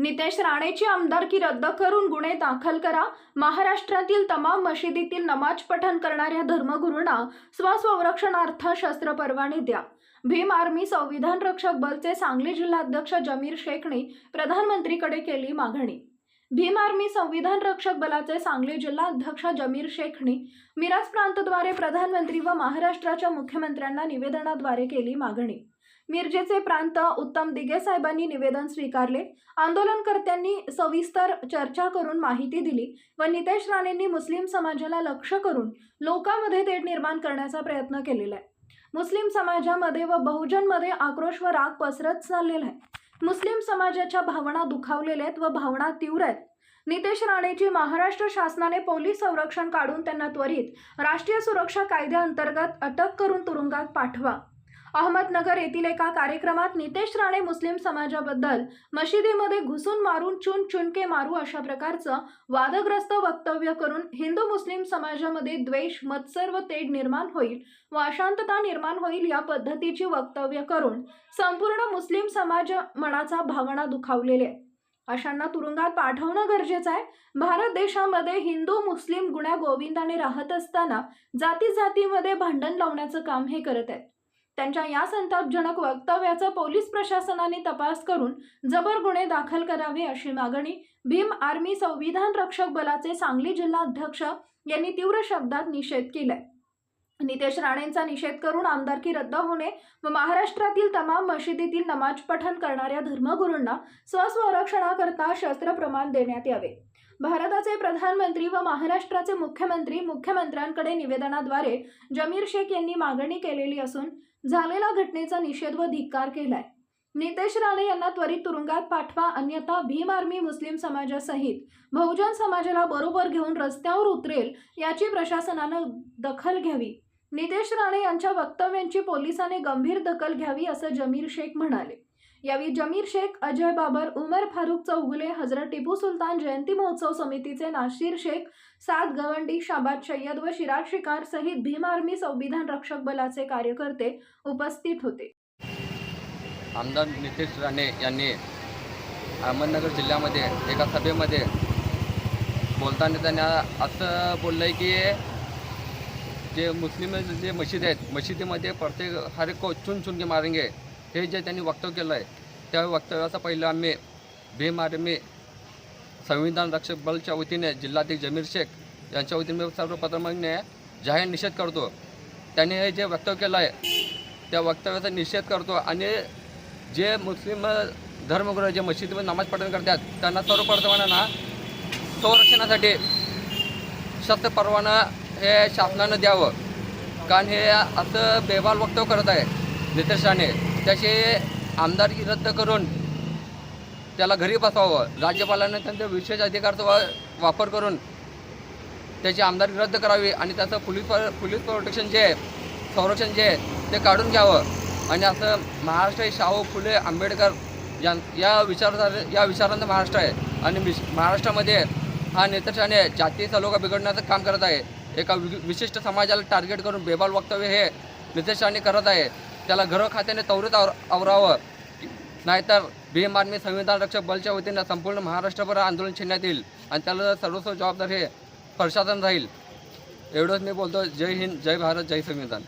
नितेश राणेची आमदारकी रद्द करून गुन्हे दाखल करा. महाराष्ट्रातील तमाम मशिदीतील नमाज पठण करणाऱ्या धर्मगुरूंना स्वसंरक्षणार्थ शस्त्र परवाने द्या. भीम आर्मी संविधान रक्षक बलचे सांगली जिल्हाध्यक्ष जमीर शेखने प्रधानमंत्रीकडे केली मागणी. भीम आर्मी संविधान रक्षक बलाचे सांगली जिल्हा अध्यक्ष जमीर शेखने मिराज प्रांतद्वारे प्रधानमंत्री व महाराष्ट्राच्या मुख्यमंत्र्यांना निवेदनाद्वारे केली मागणी. मिरजेचे प्रांत उत्तम दिगे साहेबांनी निवेदन स्वीकारले. आंदोलनकर्त्यांनी सविस्तर चर्चा करून माहिती दिली व नितेश राणेंनी मुस्लिम समाजाला लक्ष करून लोकांमध्ये तेढ निर्माण करण्याचा प्रयत्न केलेला आहे. मुस्लिम समाजामध्ये व बहुजनमध्ये आक्रोश व राग पसरत चाललेला आहे. मुस्लिम समाजाच्या भावना दुखावलेल्या आहेत व भावना तीव्र आहेत. नितेश राणेची महाराष्ट्र शासनाने पोलीस संरक्षण काढून त्यांना त्वरित राष्ट्रीय सुरक्षा कायद्याअंतर्गत अटक करून तुरुंगात पाठवा. अहमदनगर येथील एका कार्यक्रमात नितेश राणे मुस्लिम समाजाबद्दल मशिदीमध्ये घुसून मारून चुन चुनके मारू अशा प्रकारचं वादग्रस्त वक्तव्य करून हिंदू मुस्लिम समाजामध्ये द्वेष मत्सर व तेढ निर्माण होईल व अशांतता निर्माण होईल या पद्धतीची वक्तव्य करून संपूर्ण मुस्लिम समाज मनाचा भावना दुखावलेले आहे. अशांना तुरुंगात पाठवणं गरजेचं आहे. भारत देशामध्ये हिंदू मुस्लिम गुण्या गोविंदाने राहत असताना जाती जातीमध्ये भांडण लावण्याचं काम हे करत आहेत. त्यांच्या या संतापजनक वक्तव्याचा पोलीस प्रशासनाने तपास करून जबर गुन्हे दाखल करावे अशी मागणी भीम आर्मी संविधान रक्षक बलाचे सांगली जिल्हाध्यक्ष यांनी तीव्र शब्दात निषेध केलाय. नितेश राणेंचा निषेध करून आमदारकी रद्द होणे व महाराष्ट्रातील तमाम मशिदीतील नमाज पठण करणाऱ्या धर्मगुरूंना स्वसंरक्षणाकरता शस्त्र प्रमाण देण्यात यावे. भारताचे प्रधानमंत्री व महाराष्ट्राचे मुख्यमंत्री मुख्यमंत्र्यांकडे निवेदनाद्वारे जमीर शेख यांनी मागणी केलेली असून झालेल्या घटनेचा निषेध व धिक्कार केलाय. नितेश राणे यांना त्वरित तुरुंगात पाठवा अन्यथा भीम आर्मी मुस्लिम समाजासहित बहुजन समाजाला बरोबर घेऊन रस्त्यावर उतरेल याची प्रशासनानं दखल घ्यावी. नितेश राणे यांच्या वक्तव्यांची पोलिसांनी गंभीर दखल घ्यावी असं जमीर शेख म्हणाले. यावेळी जमीर शेख अजय बाबर उमर फारुक चौगुले हजरत टिपू सुलतान जयंती महोत्सव समितीचे नाशिर शेख साद गवंडी शाबाद सय्यद व शिराज शिकार सहित भीम आर्मी संविधान रक्षक बलाचे कार्यकर्ते उपस्थित होते. आमदार नितेश राणे यांनी अहमदनगर जिल्ह्यामध्ये एका सभेमध्ये बोलताना त्यांना असं बोललं आहे की जे मुस्लिम जे मशीद आहेत मशिदीमध्ये प्रत्येक हर एक को चुन चुन के मारेंगे. हे जे त्यांनी वक्तव्य केलं आहे त्या वक्तव्याचा पहिलं आम्ही भीम आर्मी संविधान रक्षक बलच्या वतीने जिल्हाध्यक्ष जमीर शेख यांच्या वतीने सर्व सर्वप्रथमने जाहीर निषेध करतो. त्यांनी हे जे वक्तव्य केलं आहे त्या वक्तव्याचा निषेध करतो आणि जे मुस्लिम धर्मगुरू जे मशिदीमध्ये नमाज पठण करतात त्यांना सर्वप्रथमांना संरक्षणासाठी शस्त्र परवाना हे शासनानं द्यावं. कारण हे असं बेबाल वक्तव्य करत आहे नितेश राणे. त्याचे आमदारकी रद्द करून त्याला घरी बसवावं. राज्यपालांना त्यांचा विशेष अधिकारचा वा वापर करून त्याची आमदारकी रद्द करावी आणि त्याचं पोलीस पोलीस प्रोटेक्शन जे आहे संरक्षण जे आहे ते काढून घ्यावं. आणि असं महाराष्ट्र हे शाहू फुले आंबेडकर या या विचारधारे या विचारांचं महाराष्ट्र आहे. आणि महाराष्ट्रामध्ये हा नेतृत्वाने जातीय सलोखा बिघडण्याचं काम करत आहे. एका वि विशिष्ट समाजाला टार्गेट करून बेबाल वक्तव्य हे नितेशांनी करत आहे. त्याला घर खात्याने त्वरित आवर आवरावं. नाहीतर भीम आर्मी संविधान रक्षक बलच्या वतीनं संपूर्ण महाराष्ट्रभर आंदोलन छेडण्यात येईल आणि त्याला सर्वस्व जबाबदार हे प्रशासन राहील. एवढंच मी बोलतो. जय हिंद जय भारत जय संविधान.